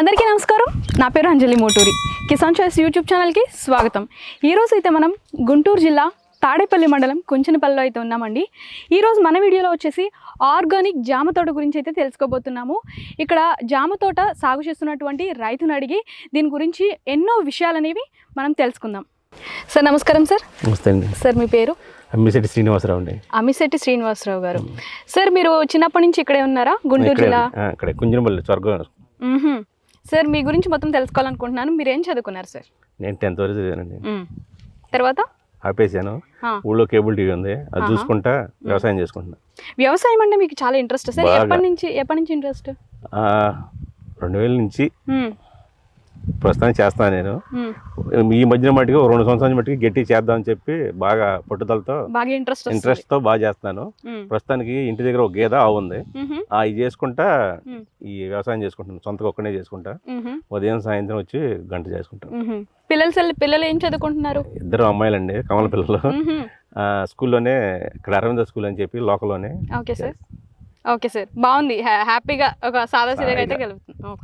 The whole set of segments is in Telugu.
అందరికీ నమస్కారం. నా పేరు అంజలి మోటూరి. కిసాన్ చాయిస్ యూట్యూబ్ ఛానల్కి స్వాగతం. ఈరోజు అయితే మనం గుంటూరు జిల్లా తాడేపల్లి మండలం కుంచనపల్లిలో అయితే ఉన్నామండి. ఈరోజు మన వీడియోలో వచ్చేసి ఆర్గానిక్ జామ తోట గురించి అయితే తెలుసుకోబోతున్నాము. ఇక్కడ జామ తోట సాగు చేస్తున్నటువంటి రైతును అడిగి దీని గురించి ఎన్నో విషయాలు అనేవి మనం తెలుసుకుందాం. సార్ నమస్కారం సార్. నమస్తే అండి. సార్ మీ పేరు? అమ్మిశెట్టి శ్రీనివాసరావు అండి. అమిశెట్టి శ్రీనివాసరావు గారు. సార్ మీరు చిన్నప్పటి నుంచి ఇక్కడే ఉన్నారా? గుంటూరు జిల్లా? ఇక్కడే. కుంజనపల్లి స్వర్గం. సార్ మీ గురించి మొత్తం తెలుసుకోవాలనుకుంటున్నాను. మీరు ఏం చదువుకున్నారు సార్? నేను టెన్త్ వరకు చదివానండి. తర్వాత? ఆపేసాను. ఊళ్ళో కేబుల్ టీవీ ఉంది. అది. చూసుకుంటా వ్యవసాయం చేసుకుంటున్నా. వ్యవసాయం అంటే మీకు చాలా ఇంట్రెస్ట్ సార్. ఎప్పటి నుంచి ఎప్పటి నుంచి ఇంట్రెస్ట్ రెండు వేల నుంచి ప్రస్తుతానికి చేస్తాను నేను. ఈ మధ్యన మట్టుకు రెండు సంవత్సరాల మట్టుకు గట్టి చేద్దామని చెప్పి బాగా పట్టుదలతో బాగా ఇంట్రెస్ట్ ఇంట్రెస్ట్తో బాగా చేస్తున్నాను. ప్రస్తుతానికి ఇంటి దగ్గర ఒక గేదె ఆవు ఉంది. ఆ ఇది చేసుకుంటా. ఈ వ్యవసాయం చేసుకుంటాను. సొంతగా ఒక్కనే చేసుకుంటా. ఉదయం సాయంత్రం వచ్చి గంట చేసుకుంటాను. పిల్లలు పిల్లలు ఏం చదువుకుంటున్నారు? ఇద్దరు అమ్మాయిలండి కమల పిల్లలు. స్కూల్లోనే ఇక్కడ అరవింద స్కూల్ అని చెప్పి లోకల్లోనే ఓకే సార్. Okay sir. బాగుంది. హ్యా- హ్యాపీగా ఒక సాదా అయితే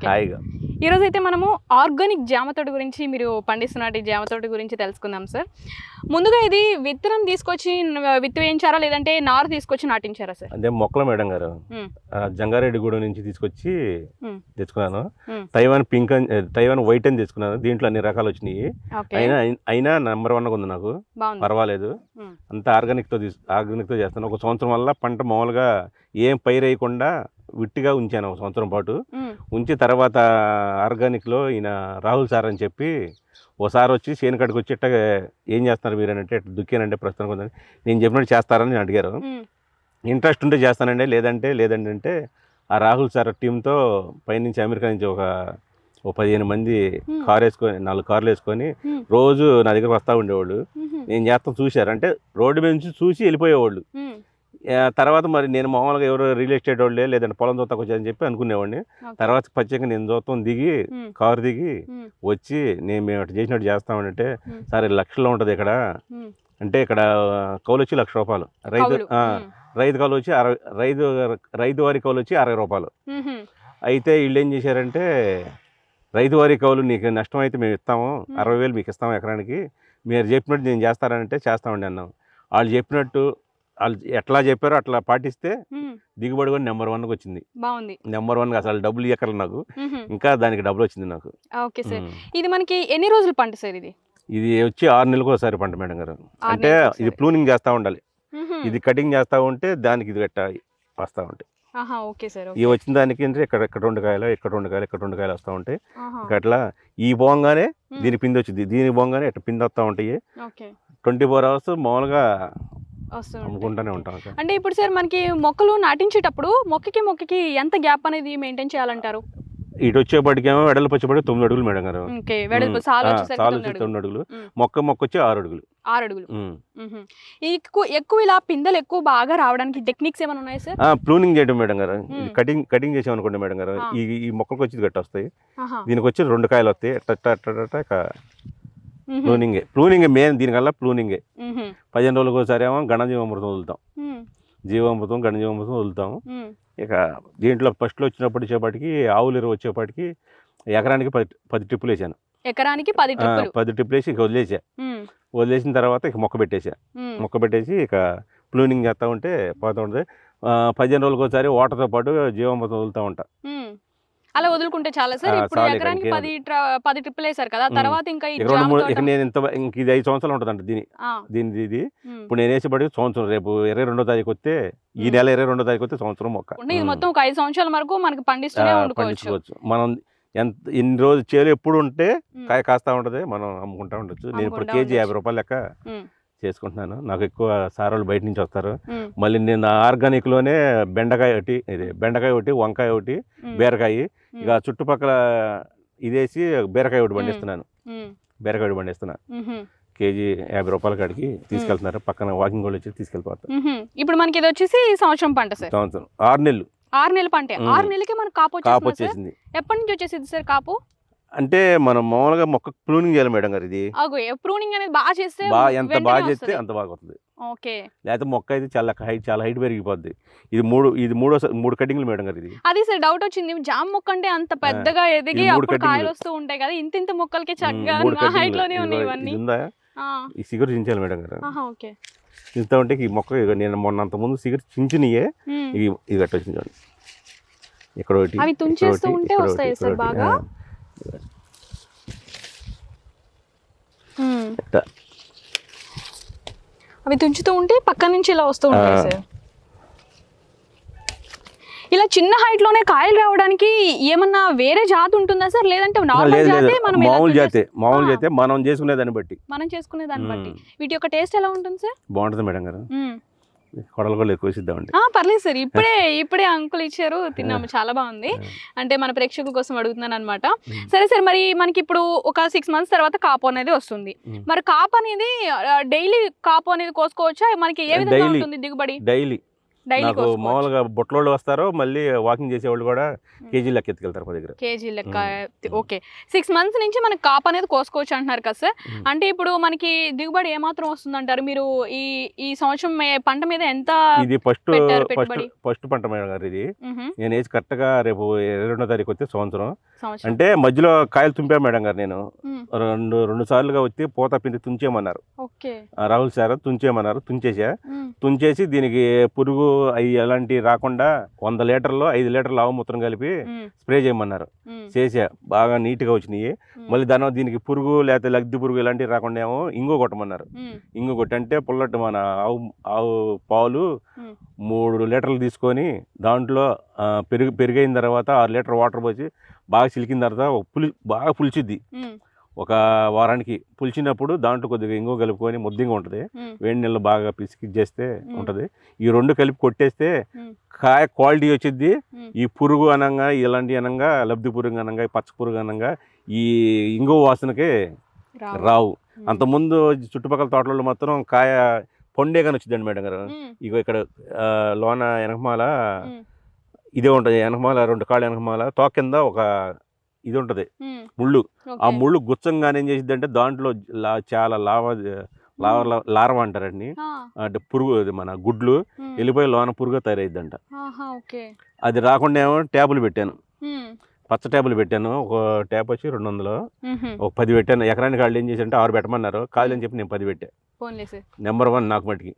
హాయిగా. ఈరోజు అయితే మనము ఆర్గానిక్ జామతోటి గురించి మీరు పండిస్తున్నట్టు ఈ జామతోటి గురించి తెలుసుకుందాం సార్. ముందుగా ఇది విత్తనం తీసుకొచ్చి విత్తు వేయించారా లేదంటే నారు తీసుకొచ్చి నాటించారా సార్? అదే మొక్కల మేడం గారు జంగారెడ్డిగూడెం నుంచి తీసుకొచ్చి. తెచ్చుకున్నాను. తైవాన్ పింక్ అని తైవాన్ వైట్ అని తెచ్చుకున్నాను. దీంట్లో అన్ని రకాలు వచ్చినాయి. అయినా అయినా నెంబర్ వన్గా ఉంది నాకు. పర్వాలేదు. అంతా ఆర్గానిక్తో తీసు ఆర్గానిక్తో చేస్తాను. ఒక సంవత్సరం వల్ల పంట మామూలుగా ఏం పైరేయకుండా విట్టిగా ఉంచాను ఒక సంవత్సరం పాటు. ఉంచి తర్వాత ఆర్గానిక్లో ఈయన రాహుల్ సార్ అని చెప్పి ఓసారి వచ్చి చేను కాడికి వచ్చి ఇట్ట ఏం చేస్తున్నారు మీరు అని అంటే దుక్కానంటే ప్రస్తుతానికి ఉందని నేను చెప్పినట్టు చేస్తారని అడిగారు. ఇంట్రెస్ట్ ఉంటే చేస్తానండి లేదంటే లేదండి అంటే ఆ రాహుల్ సార్ టీంతో పైనుంచి అమెరికా నుంచి ఒక ఓ పదిహేను మంది. కార్ వేసుకొని నాలుగు కార్లు వేసుకొని. రోజు నా దగ్గర వస్తూ ఉండేవాళ్ళు. నేను చేస్తాం చూశారు అంటే రోడ్డు మీద నుంచి చూసి వెళ్ళిపోయేవాళ్ళు తర్వాత మరి నేను మామూలుగా ఎవరో రియల్ ఎస్టేట్ వాళ్ళే లేదంటే పొలం చూస్తాకు వచ్చారని చెప్పి అనుకునేవాడిని. తర్వాత ప్రత్యేకంగా నేను చూస్తాం దిగి. కారు దిగి. వచ్చి నేను మేము అట్లా చేసినట్టు చేస్తామంటే. సరే లక్షల్లో ఉంటుంది ఇక్కడ. అంటే ఇక్కడ కౌలు వచ్చి లక్ష రూపాయలు రైతు. రైతు కౌలు వచ్చి అరవై రైతు రైతు వారి కౌలు వచ్చి అరవై రూపాయలు. అయితే వీళ్ళు ఏం చేశారంటే రైతు వారి కౌలు నీకు నష్టం అయితే మేము ఇస్తాము అరవై వేలు మీకు ఇస్తాము ఎకరానికి మీరు చెప్పినట్టు నేను చేస్తారంటే చేస్తామండి అన్నాం వాళ్ళు చెప్పినట్టు వాళ్ళు ఎట్లా చెప్పారో అట్లా పాటిస్తే. దిగుబడి కూడా నెంబర్ వన్కి వచ్చింది. బాగుంది నెంబర్ వన్గా అసలు డబ్బులు ఇవ్వకల నాకు. ఇంకా దానికి డబ్బులు వచ్చింది నాకు. Okay sir. ఇది మనకి ఎన్ని రోజులు పంట సార్ ఇది? ఇది వచ్చి ఆరు నెలలకు ఒకసారి పంట మేడం గారు. అంటే ఇది. ప్రూనింగ్ చేస్తూ ఉండాలి. ఇది కటింగ్ చేస్తూ ఉంటే దానికి ఇది గట్ట వస్తూ ఉంటాయి ఓకే సార్ ఈ వచ్చిన దానికి అంటే ఇక్కడ ఇక్కడ రెండు కాయలు ఇక్కడ రెండు కాయలు ఇక్కడ రెండు కాయలు వస్తూ ఉంటాయి అట్లా ఈ మ్మ్. దీని పిండి వచ్చింది. దీని పోగానే ఇట్లా పిండి వస్తూ ఉంటాయి. ట్వంటీ ఫోర్ అవర్స్ మామూలుగా అమ్ముకుంటూనే ఉంటాం. అంటే ఇప్పుడు సార్ మనకి మొక్కలు నాటించేటప్పుడు మొక్కకి మొక్కకి ఎంత గ్యాప్ అనేది మెయింటైన్ చేయాలంటారు ఇటు వచ్చేపటికేమో వెడల్పు వచ్చేపటికి తొమ్మిది అడుగులు మేడం గారు. సాలు తొమ్మిది అడుగులు. మొక్క మొక్క వచ్చి ఆరు అడుగులు ఆరు అడుగులు. ఎక్కువ ఎక్కువ ఇలా పిందెలు ఎక్కువ బాగా రావడానికి టెక్నిక్స్ ఏమైనా ఉన్నాయి సార్ ఆ, ప్రూనింగ్ చేయడం మేడం గారు. కటింగ్ కటింగ్ చేసామనుకోండి మేడం గారు. ఈ ఈ మొక్కలకు వచ్చి గట్టి వస్తాయి. దీనికి వచ్చి రెండు కాయలు వస్తాయి ప్రూనింగే ప్రూనింగ్ మెయిన్ దీనికల్లా ప్రూనింగే. పదిహేను రోజులకు ఒకసారి ఏమో గణజీవామృతం వదులుతాం. జీవామృతం గణజీవామృతం వదులుతాం మ్మ్. ఇక దీంట్లో ఫస్ట్లో వచ్చినప్పటి వచ్చేపాటికి ఆవులు ఎరువు వచ్చేపాటికి ఎకరానికి పది పది ట్రిప్పులు వేసాను ఎకరానికి పది పది ట్రిప్పులు వేసి ఇక వదిలేసా. వదిలేసిన తర్వాత ఇక మొక్క పెట్టేసా. మొక్క పెట్టేసి ఇక ప్లూనింగ్ చేస్తూ ఉంటే పోతూ ఉంటుంది పదిహేను రోజులకు ఒకసారి వాటర్తో పాటు జీవామృతం వదులుతూ ఉంటా. అలా వదులుకుంటే చాలా సార్ ఇప్పుడు ఎకరానికి పది పది ట్రిప్పులు వేసారు కదా. తర్వాత ఇంకా ఈ ఇక రెండు జామ మూడు తోట- ఇక నేను ఇంత ఇంక ఇది ఐదు సంవత్సరాలు ఉంటుందంట దీని దీని ఇది. ఇప్పుడు నేను వేసేపటికి సంవత్సరం రేపు ఇరవై రెండో తారీఖు వస్తే ఈ. నెల ఇరవై రెండో తారీఖు వస్తే సంవత్సరం మొక్క ఇది. మొత్తం ఒక ఐదు సంవత్సరాల వరకు మనకి పండిస్తూనే పండించుకోవచ్చు మనం ఎంత ఇన్ని రోజులు చేలు ఎప్పుడు ఉంటే. కాయ కాస్తా ఉంటుంది మనం అమ్ముకుంటా ఉండొచ్చు నేను ఇప్పుడు కేజీ యాభై. రూపాయలు లెక్క. చేసుకుంటున్నాను నాకు ఎక్కువ సారోళ్ళు బయట నుంచి వస్తారు. మళ్ళీ నేను ఆర్గానిక్లోనే బెండకాయ ఒకటి ఇది బెండకాయ ఒకటి వంకాయ ఒకటి. బీరకాయ. ఇక చుట్టుపక్కల ఇదేసి బీరకాయ ఒకటి. పండిస్తున్నాను. బీరకాయ ఒకటి పండిస్తున్నా మ్మ్. కేజీ యాభై రూపాయల కాడికి తీసుకెళ్తున్నారు పక్కన వాకింగ్ వాళ్ళు వచ్చి తీసుకెళ్ళిపోతారు. ఇప్పుడు మనకి ఇది వచ్చేసి సంవత్సరం పంట సార్ సంవత్సరం ఆరు నెలలు ఆరు నెలల పంటే. ఆరు నెలలకి మనకు కాపు కాపు వచ్చేసింది ఎప్పటి నుంచి వచ్చేసింది సార్ కాపు అంటే మనం మామూలుగా మొక్క ప్రూనింగ్ చేయాలి మేడం గారు ఇది. ప్రూనింగ్ అనేది బాగా చేస్తే బాగా ఎంత బాగా చేస్తే. అంత బాగా వస్తుంది ఓకే. లేకపోతే మొక్క అయితే చాలా హైట్ చాలా హైట్ పెరిగిపోద్ది. ఇది మూడు ఇది మూడో మూడు కటింగ్లు మేడం గారు ఇది. అది సార్ డౌట్ వచ్చింది. జామ్ మొక్క అంటే అంత పెద్దగా ఎదిగి ఇది అప్పుడు కాయలు. వస్తూ ఉంటాయి కదా ఇంత ఇంత మొక్కలకి చక్కగా హైట్. లోనే ఉన్నాయి ఇవన్నీ. ఇది ఈ సిగర్ చించాలి మేడం గారు. ఓకే. ఇంత ఉంటే ఈ మొక్క నేను మొన్న అంత ముందు సిగర్ చించినయే. గట్ట వచ్చింది చూడండి ఇక్కడ ఒకటి అవి తుంచేస్తూ ఉంటే వస్తాయి సార్. బాగా? అవి తుంచుతూ ఉంటే పక్క నుంచి ఇలా వస్తూ ఉంటాయి. సార్ ఇలా చిన్న హైట్లోనే కాయలు రావడానికి ఏమన్నా వేరే జాతి ఉంటుందా సార్ లేదంటే నార్మల్ జాతే మనం మామూలు జాతే మామూలు. జాతే మనం చేసుకునే దాన్ని బట్టి మనం చేసుకునే దాన్ని బట్టి. వీటి యొక్క టేస్ట్ ఎలా ఉంటుంది సార్ బాగుంటుంది మేడం గారు. కొడలు కూడా ఎక్కువ వేసిద్దామండి ఆ, పర్లేదు సార్. ఇప్పుడే ఇప్పుడే అంకుల్ ఇచ్చారు తిన్నాము చాలా బాగుంది. అంటే మన ప్రేక్షకుల కోసం అడుగుతున్నాను అనమాట. సరే సార్ మరి మనకి ఇప్పుడు ఒక సిక్స్ మంత్స్ తర్వాత కాపు అనేది వస్తుంది. మరి కాపు అనేది డైలీ కాపు అనేది కోసుకోవచ్చా? మనకి ఏ విధంగా. ఉంటుంది దిగుబడి? డైలీ నాకు మామూలుగా బొట్టలోళ్ళు వస్తారు మళ్ళీ వాకింగ్ చేసేవాళ్ళు కూడా కేజీ లెక్క ఎత్తుకెళ్తారు మా దగ్గర. కేజీ లెక్క ఓకే. సిక్స్ మంత్స్ నుంచి మనకి కాపు అనేది కోసుకోవచ్చు అంటున్నారు కదా సార్. అంటే ఇప్పుడు మనకి దిగుబడి ఏమాత్రం వస్తుంది అంటారు మీరు ఈ ఈ సంవత్సరం పంట మీద ఎంత ఇది ఫస్ట్ ఫస్ట్? ఫస్ట్ పంట మేడం గారు ఇది. నేను వేసి కరెక్ట్గా రేపు ఇరవై రెండో తారీఖు వస్తే సంవత్సరం సంవత్సరం. అంటే మధ్యలో కాయలు తుంపా మేడం గారు నేను. రెండు రెండు సార్లుగా వచ్చి పూత పిండి తుంచేయమన్నారు. ఆ, రాహుల్ సార్ తుంచేయమన్నారు తుంచేసా. తుంచేసి దీనికి పురుగు అవి ఎలాంటి రాకుండా వంద లీటర్లో ఐదు లీటర్ల ఆవు మూత్రం కలిపి స్ప్రే చేయమన్నారు. చేసా. బాగా నీట్గా వచ్చినాయి. మళ్ళీ దాని దీనికి పురుగు లేకపోతే లగ్ది పురుగు ఇలాంటివి రాకుండా ఏమో ఇంగు కొట్టమన్నారు. ఇంగు కొట్టి అంటే పుల్లటి మన ఆవు ఆవు పాలు. మూడు లీటర్లు తీసుకొని దాంట్లో పెరుగు పెరిగైన తర్వాత ఆరు లీటర్ వాటర్ పోసి బాగా చిలికిన తర్వాత ఒక పులి బాగా పులిచిద్ది ఒక వారానికి పులిచినప్పుడు దాంట్లో కొద్దిగా ఇంగు కలుపుకొని ముద్దింగా ఉంటుంది వేడి నీళ్ళు బాగా పిసికి చేస్తే. ఉంటుంది ఈ రెండు కలిపి కొట్టేస్తే. కాయ క్వాలిటీ వచ్చిద్ది మ్మ్. ఈ పురుగు అనంగా ఇలాంటి అనంగా లబ్ధి పురుగు అనంగా ఈ పచ్చ పురుగు అనంగా ఈ ఇంగు వాసనకి రావు. అంతకుముందు చుట్టుపక్కల తోటలలో మాత్రం కాయ పొండే కానీ వచ్చిందండి మేడం గారు. ఇగో ఇక్కడ లోన వెనకమాల ఇదే ఉంటుంది. వెనకమాల రెండు కాళ్ళ వెనకమాల తోక కింద ఒక ఇది ఉంటుంది. ముళ్ళు. ఆ. ముళ్ళు గుచ్చంగానే ఏం చేసిద్ది అంటే దాంట్లో లా చాలా లావ లావ లార్వ అంటారండి. అంటే పురుగు మన గుడ్లు వెళ్ళిపోయి లోన పురుగు తయారైద్దంట. అది రాకుండా ఏమో ట్యాబులు పెట్టాను. పచ్చ ట్యాబులు పెట్టాను. ఒక ట్యాప్ వచ్చి రెండు వందలు. ఒక పది పెట్టాను. ఎకరానికి వాళ్ళు ఏం చేసి అంటే ఆరు పెట్టమన్నారు. కాదు అని చెప్పి నేను పది పెట్టా. నెంబర్ వన్ నాకు మటుకి.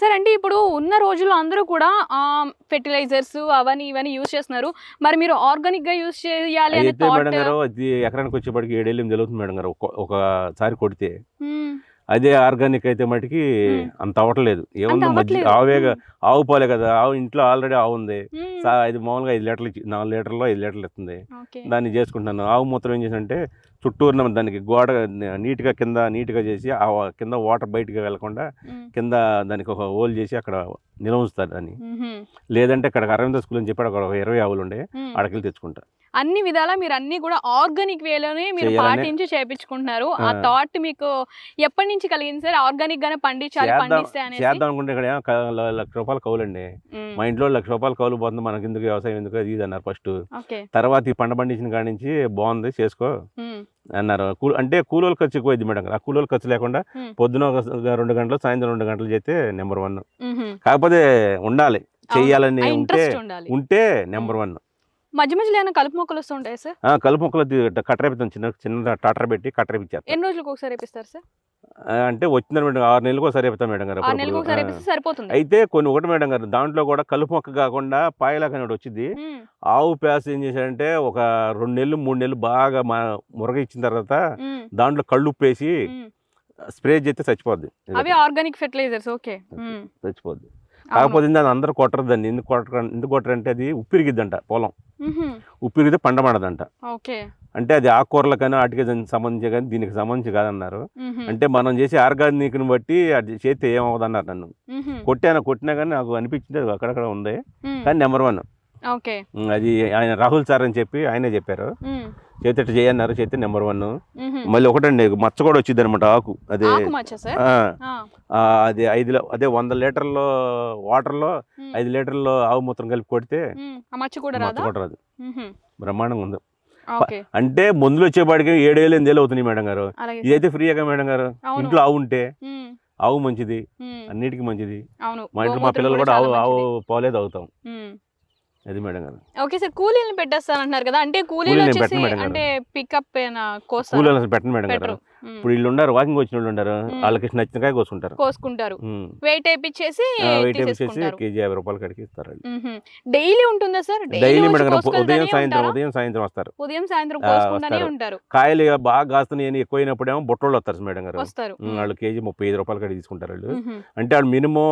సార్ అంటే ఇప్పుడు ఉన్న రోజుల్లో అందరూ కూడా ఫెర్టిలైజర్స్ అవన్నీ ఇవన్నీ యూజ్ చేస్తున్నారు. మరి మీరు ఆర్గానిక్గా యూజ్ చేయాలి మేడం గారు అది ఎకరానికి వచ్చేప్పటికి ఏడేళ్ళు ఎనిమిది అవుతుంది మేడం గారు. ఒక- ఒకసారి కొడితే. అదే ఆర్గానిక్ అయితే మటుకి. అంత అవ్వట్లేదు. ఏముంది మధ్య. ఆవేగా ఆవు పాలే కదా ఆవు ఇంట్లో ఆల్రెడీ ఆవు ఉంది. ఇది మామూలుగా ఐదు లీటర్లు ఇచ్చి- నాలుగు లీటర్లో ఐదు లీటర్లు ఇస్తుంది దాన్ని చేసుకుంటున్నాను. ఆవు మూత్రం ఏం చేశానంటే చుట్టూరున దానికి గోడ నీట్గా కింద నీట్గా చేసి ఆ కింద వాటర్ బయటికి వెళ్ళకుండా కింద దానికి ఒక హోల్ చేసి అక్కడ నిల్వ ఉంచుతారు దాన్ని లేదంటే ఇక్కడ అరవింద స్కూల్ అని చెప్పాడు అక్కడ ఒక ఇరవై ఆవులు ఉండే అక్కడికి తెచ్చుకుంటా. అన్ని విధాలా మీరు అన్ని కూడా ఆర్గానిక్ వేలోనే మీరు పాటించి చేపించుకుంటున్నారు. ఆ. థాట్ మీకు ఎప్పటి నుంచి కలిగింది సార్? ఆర్గానిక్ గానే పండించాలి చేద్దాం పండిస్తే అనేసి? చేద్దాం అనుకుంటే ఇక్కడ లక్ష రూపాయలు కౌలండి. మా ఇంట్లో లక్ష రూపాయలు కౌలు పోతుంది మనకి ఎందుకు వ్యవసాయం ఎందుకు అది ఇది అన్నారు ఫస్ట్. తర్వాత ఈ పంట పండించిన కాడి నుంచి బాగుంది చేసుకో. అన్నారు. అంటే కూలోళ్ళ ఖర్చు ఎక్కువైంది మేడం. ఆ కూలోళ్ళ ఖర్చు లేకుండా. పొద్దున ఒక రెండు గంటలు సాయంత్రం రెండు గంటలు చేస్తే నెంబర్ వన్. కాకపోతే ఉండాలి. చెయ్యాలని ఉంటే ఉంటే నెంబర్ వన్. మధ్య మధ్యలో ఏమైనా కలుపు మొక్కలు వస్తూ ఉంటాయి సార్ కలుపు మొక్కలు కట్టరేపిస్తాం చిన్న చిన్న టాటర్ పెట్టి కట్టరేపిచ్చేస్తాం ఎన్ని రోజులకు ఒకసారి వేపిస్తారు సార్ అంటే వచ్చింది మేడం ఆరు నెలలకు ఒకసారి వేపుతాం మేడం గారు సరిపోతుంది అయితే కొన్ని ఒకటి మేడం గారు దాంట్లో కూడా కలుపు మొక్క కాకుండా పాయలాగా ఒకటి వచ్చింది. ఆవు ప్యాస్ ఏం చేశాడంటే ఒక రెండు నెలలు మూడు నెలలు బాగా మురగ ఇచ్చిన తర్వాత. దాంట్లో కళ్ళు ఉప్పేసి. స్ప్రే చేస్తే చచ్చిపోద్ది అవి ఆర్గానిక్ ఫెర్టిలైజర్స్ ఓకే. చచ్చిపోద్ది. కాకపోతే దాన్ని అందరూ కొట్టరు దాన్ని ఎందుకు కొట్టరు ఎందుకు కొట్టరంటే అది ఉప్పిరిగిద్దంట పొలం. ఉప్పిరిగితే పండబడదంట ఓకే. అంటే అది ఆకుకూరలకైనా వాటికి దానికి సంబంధించి కానీ దీనికి సంబంధించి కాదన్నారు. అంటే మనం చేసే ఆర్గానిక్ని బట్టి అది చేస్తే ఏమవుతుంది అన్నారు నన్ను. కొట్టాను కొట్టినా కానీ నాకు అనిపించింది అక్కడక్కడ ఉంది. కానీ నెంబర్ వన్. అది ఆయన రాహుల్ సార్ అని చెప్పి ఆయనే చెప్పారు. మ్మ్. చేతి ఇట్ట చేయన్నారు చేతి నెంబర్ వన్. మళ్ళీ ఒకటండి మచ్చ కూడా వచ్చింది అనమాట ఆకు అదే అది ఐదు అదే వంద లీటర్లో వాటర్లో. ఐదు లీటర్లో ఆవు మూత్రం కలిపి కొడితే మచ్చ కూడా రాదా. బ్రహ్మాండంగా ఉంది. అంటే మందులు వచ్చేపాటికి ఏడేళ్ళు ఎనిమిదేళ్ళు అవుతున్నాయి మేడం గారు. ఇదైతే ఫ్రీగా మేడం గారు. ఇంట్లో ఆవు ఉంటే ఆవు మంచిది అన్నిటికీ మంచిది. మా ఇంట్లో మా పిల్లలు కూడా ఆవు ఆవు మంచిది. పాలే తాగుతాం. ఉమ్. అది మేడం గారు ఓకే సార్ కూలీలను పెట్టేస్తానంటున్నారు కదా అంటే కూలీలు వచ్చేసి పెట్టను. అంటే పికప్ కోస్తారు అసలు పెట్టండి మేడం గారు. ఇప్పుడు వీళ్ళు ఉన్నారు వాకింగ్ వచ్చిన వాళ్ళు మ్మ్. వాళ్ళకి నచ్చిన కాయ కోసుకుంటారు కోసుకుంటారు. వెయిట్ వేయించేసి వెయిట్ తీసేసుకుంటారు కేజీ యాభై రూపాయలు కడికి ఇస్తారు. డైలీ ఉంటుందా సార్ డైలీ మేడం ఉదయం సాయంత్రం? ఉదయం సాయంత్రం వస్తారు ఉదయం సాయంత్రం కోసుకుంటానే. ఉంటారు కాయలు బాగా కాస్తున్నాయని ఎక్కువైనప్పుడేమో బొట్టోళ్ళు వస్తారు మేడం గారు. వాళ్ళు కేజీ ముప్పై ఐదు రూపాయలు కడిగి తీసుకుంటారు వాళ్ళు. అంటే వాళ్ళు మినిమం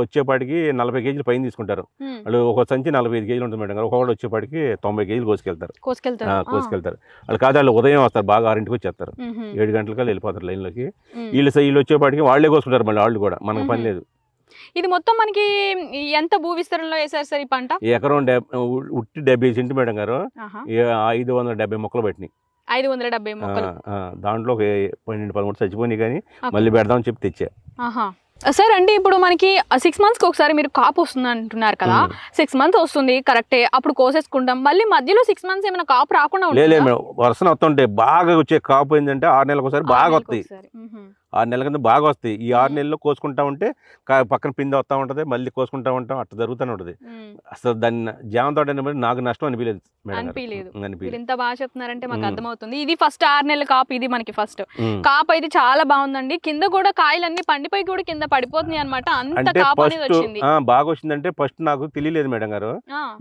వచ్చేపాటికి నలభై కేజీలు పైన తీసుకుంటారు. వాళ్ళు ఒక సంచి నలభై ఐదు కేజీలు ఉంటుంది మేడం గారు ఒక్కొక్కటి వచ్చేపాటికి తొంభై కేజీలు కోసుకెళ్తారు కోసుకెళ్తారు. కోసుకెళ్తారు వాళ్ళు కాదు వాళ్ళు ఉదయం వస్తారు బాగా ఆరింటికి వచ్చేస్తారు. ఏడు గంటలకల్లా వెళ్ళిపోతారు లైన్లోకి. వీళ్ళు వీళ్ళు వచ్చేపాటికి వాళ్ళే కోసుకుంటారు మళ్ళీ వాళ్ళు కూడా. మనకు పని. లేదు. ఇది మొత్తం మనకి ఎంత భూ విస్తరణలో వేశారు సార్ ఈ పంట? ఎకరం ఉట్టి డెబ్బై సెంటి మేడం గారు ఐదు వందల డెబ్బై మొక్కలు పెట్టినాయి. ఐదు వందల డెబ్బై మొక్కలు. దాంట్లో పన్నెండు పదమూడు చచ్చిపోయినాయి కానీ. మళ్ళీ పెడదామని చెప్పి తెచ్చా. సార్ అంటే ఇప్పుడు మనకి సిక్స్ మంత్స్కి ఒకసారి మీరు కాపు వస్తుంది అంటున్నారు కదా. సిక్స్ మంత్స్ వస్తుంది కరెక్టే అప్పుడు కోసేసుకుంటాం. మళ్ళీ మధ్యలో సిక్స్ మంత్స్ ఏమైనా కాపు రాకుండా లేదు వరుసన వస్తుంటే బాగా వచ్చే కాపు ఏంటంటే ఆరు నెలలకు ఒకసారి బాగా వస్తాయి. ఆరు నెలల కింద బాగా వస్తాయి ఈ ఆరు. నెలల్లో కోసుకుంటా ఉంటే పక్కన పిండి వస్తూ ఉంటుంది మళ్ళీ కోసుకుంటా ఉంటాం అట్లా జరుగుతూనే ఉంటుంది. అసలు దాన్ని జామ తోట అనేది నాకు నష్టం అనిపించలేదు. అనిపించలేదు. ఇంత బాగా చెప్తున్నారంటే మాకు. అర్థమవుతుంది ఇది ఫస్ట్ ఆరు నెలల కాపు ఇది మనకి ఫస్ట్. కాపు అయితే చాలా బాగుందండి కింద కూడా కాయలన్నీ పండిపోయి కూడా కింద పడిపోతున్నాయి అనమాట అంత కాపు అనేది వచ్చింది బాగా వచ్చిందంటే ఫస్ట్ నాకు తెలియలేదు మేడం గారు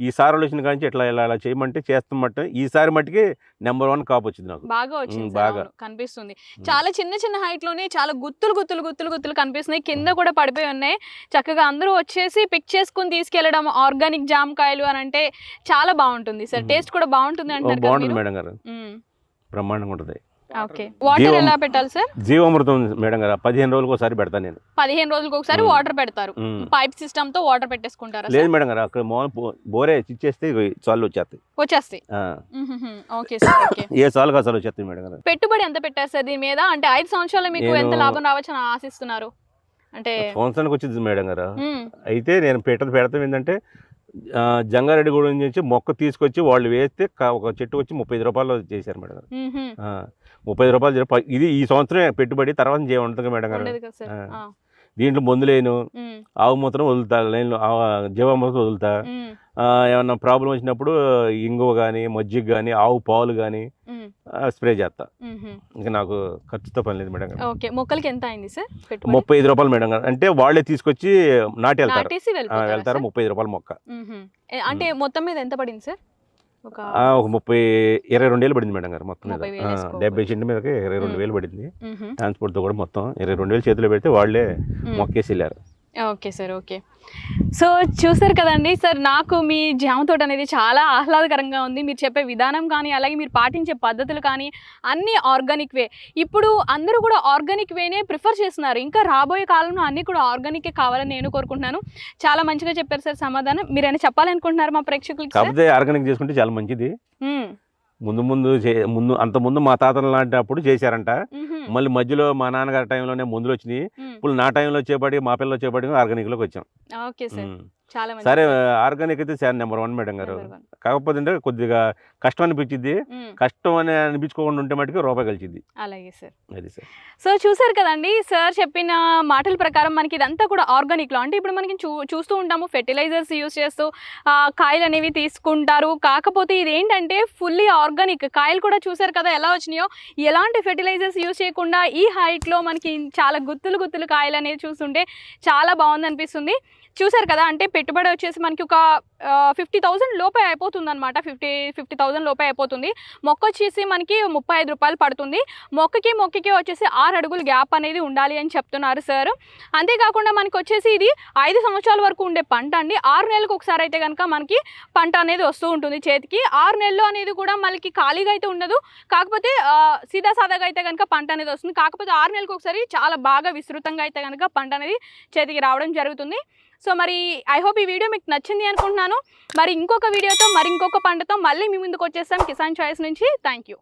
ఈసారి వచ్చిన కానీ ఇట్లా ఇలా ఇలా చేయమంటే చేస్తామంటే ఈసారి మట్టుకి నెంబర్ వన్ కాపు వచ్చింది నాకు బాగా వచ్చింది సార్, బాగా. కనిపిస్తుంది చాలా చిన్న చిన్న హైట్లోనే చాలా గుత్తులు గుత్తులు గుత్తులు గుత్తులు కనిపిస్తున్నాయి కింద కూడా పడిపోయి ఉన్నాయి చక్కగా అందరూ వచ్చేసి పిక్ చేసుకుని తీసుకెళ్ళడం ఆర్గానిక్ జామకాయలు అని అంటే చాలా బాగుంటుంది సార్. టేస్ట్ కూడా బాగుంటుంది అంటారు బాగుంటుంది? మేడం గారు. బ్రహ్మాండంగా ఉంటుంది ఓకే. వాటర్ ఎలా పెట్టాలి సార్ జీవామృతం మేడం గారు పదిహేను రోజులకు ఒకసారి పెడతాను నేను. పదిహేను రోజులకు ఒకసారి. వాటర్ పెడతారు. పైప్ సిస్టమ్తో వాటర్ పెట్టేసుకుంటారా లేదు? మేడం గారు అక్కడ బోరే ఇచ్చేస్తే చాలు వచ్చేస్తాయి. వచ్చేస్తాయి. Okay sir okay. ఏ చాలు కాసాలు వచ్చేస్తాయి మేడం గారు. పెట్టుబడి ఎంత పెట్టారు సార్ దీని మీద? అంటే ఐదు సంవత్సరాలు మీకు ఎంత లాభం రావచ్చని ఆశిస్తున్నారు? అంటే సంవత్సరానికి వచ్చింది మేడం గారు. అయితే నేను పెట్టదు పెడతాం ఏంటంటే జంగారెడ్డిగూడెం నుంచి మొక్క తీసుకొచ్చి వాళ్ళు వేస్తే ఒక చెట్టు వచ్చి ముప్పై ఐదు రూపాయలు చేశారు మేడం గారు. ముప్పై ఐదు రూపాయలు ఇది ఈ సంవత్సరమే పెట్టుబడి తర్వాత చేయ ఉంటుంది మేడం గారు? దీంట్లో మందు లేను. మ్మ్. ఆవు మూత్రం వదులుతా లైన్లో జీవామృతం వదులుతా. ఏమన్నా ప్రాబ్లం వచ్చినప్పుడు ఇంగువ కానీ మజ్జిగ కానీ ఆవు పాలు కానీ. స్ప్రే చేస్తా. ఇంకా నాకు ఖర్చుతో పని లేదు మేడం ఓకే. మొక్కలకి ఎంత అయింది సార్ ముప్పై ఐదు రూపాయలు మేడం అంటే వాళ్ళే తీసుకొచ్చి నాటి వెళ్తారు వెళ్తారు? ముప్పై ఐదు రూపాయల మొక్క. అంటే మొత్తం మీద ఎంత పడింది సార్? ఒక ముప్పై ఇరవై రెండు వేలు పడింది మేడం గారు మొత్తం మీద. డెబ్బై సెంటి మీదకి ఇరవై రెండు. వేలు పడింది. ట్రాన్స్పోర్ట్తో కూడా మొత్తం ఇరవై రెండు వేలు చేతిలో పెడితే వాళ్ళే. మొక్కేసి వెళ్ళారు ఓకే సార్ ఓకే సో చూసారు కదండి సార్ నాకు మీ జామ తోట అనేది చాలా ఆహ్లాదకరంగా ఉంది. మీరు చెప్పే విధానం కానీ అలాగే మీరు పాటించే పద్ధతులు కానీ అన్నీ ఆర్గానిక్ వే. ఇప్పుడు అందరూ కూడా ఆర్గానిక్ వేనే ప్రిఫర్ చేస్తున్నారు. ఇంకా రాబోయే కాలంలో అన్నీ కూడా ఆర్గానికే కావాలని నేను కోరుకుంటున్నాను. చాలా మంచిగా చెప్పారు సార్ సమాధానం. మీరు ఏమైనా చెప్పాలనుకుంటున్నారు మా ప్రేక్షకులకి ఆర్గానిక్ చేసుకుంటే చాలా మంచిది. మ్మ్. ముందు ముందు చే- ముందు అంత ముందు మా తాతలు లాంటప్పుడు చేశారంట. మళ్ళీ మధ్యలో మా నాన్నగారి టైంలోనే మందులు వచ్చినాయి. ఇప్పుడు నా టైంలో వచ్చేపాటి మా పిల్లలు వచ్చేపాటి ఆర్గానిక్లోకి వచ్చాం ఓకే సార్ మ్మ్. చాలా సరే ఆర్గానిక్ అయితే చాలా నెంబర్ వన్ మేడం గారు. కాకపోతే అంటే కొద్దిగా కష్టం అనిపించింది కష్టం అని అనిపించుకోకుండా ఉంటే మటుకు రూపాయి కలిసింది అలాగే సార్. అది సార్. సో చూసారు కదండి సార్ చెప్పిన మాటల ప్రకారం మనకి ఇదంతా కూడా ఆర్గానిక్లో. అంటే ఇప్పుడు మనకి చూ చూస్తూ ఉంటాము ఫెర్టిలైజర్స్ యూస్ చేస్తూ కాయలు అనేవి తీసుకుంటారు. కాకపోతే ఇది ఏంటంటే ఫుల్లీ ఆర్గానిక్. కాయలు కూడా చూసారు కదా ఎలా వచ్చినాయో? ఎలాంటి ఫెర్టిలైజర్స్ యూస్ చేయకుండా ఈ హైట్లో మనకి చాలా గుత్తులు గుత్తులు కాయలు అనేవి చూస్తుంటే చాలా బాగుంది అనిపిస్తుంది చూసారు కదా అంటే పెట్టుబడి వచ్చేసి మనకి ఒక ఫిఫ్టీ థౌసండ్ లోపే అయిపోతుంది అనమాట ఫిఫ్టీ ఫిఫ్టీ థౌసండ్ లోపే అయిపోతుంది. మొక్క వచ్చేసి మనకి ముప్పై ఐదు రూపాయలు పడుతుంది. మొక్కకి మొక్కకి వచ్చేసి ఆరు అడుగులు గ్యాప్ అనేది ఉండాలి అని చెప్తున్నారు సార్. అంతేకాకుండా మనకి వచ్చేసి ఇది ఐదు సంవత్సరాల వరకు ఉండే పంట అండి. ఆరు నెలలకు ఒకసారి అయితే కనుక మనకి పంట అనేది వస్తూ ఉంటుంది చేతికి. ఆరు నెలలు అనేది కూడా మనకి ఖాళీగా అయితే ఉండదు. కాకపోతే సీదా సాదాగా అయితే కనుక పంట అనేది వస్తుంది. కాకపోతే ఆరు నెలలకు ఒకసారి చాలా బాగా విస్తృతంగా అయితే కనుక పంట అనేది చేతికి రావడం జరుగుతుంది. సో మరి ఐ హోప్ ఈ వీడియో మీకు నచ్చింది అనుకుంటున్నాను. మరి ఇంకొక వీడియోతో మరి ఇంకొక పంటతో మళ్ళీ మీ ముందుకు వచ్చేస్తాం. కిసాన్ చాయిస్ నుంచి. Thank you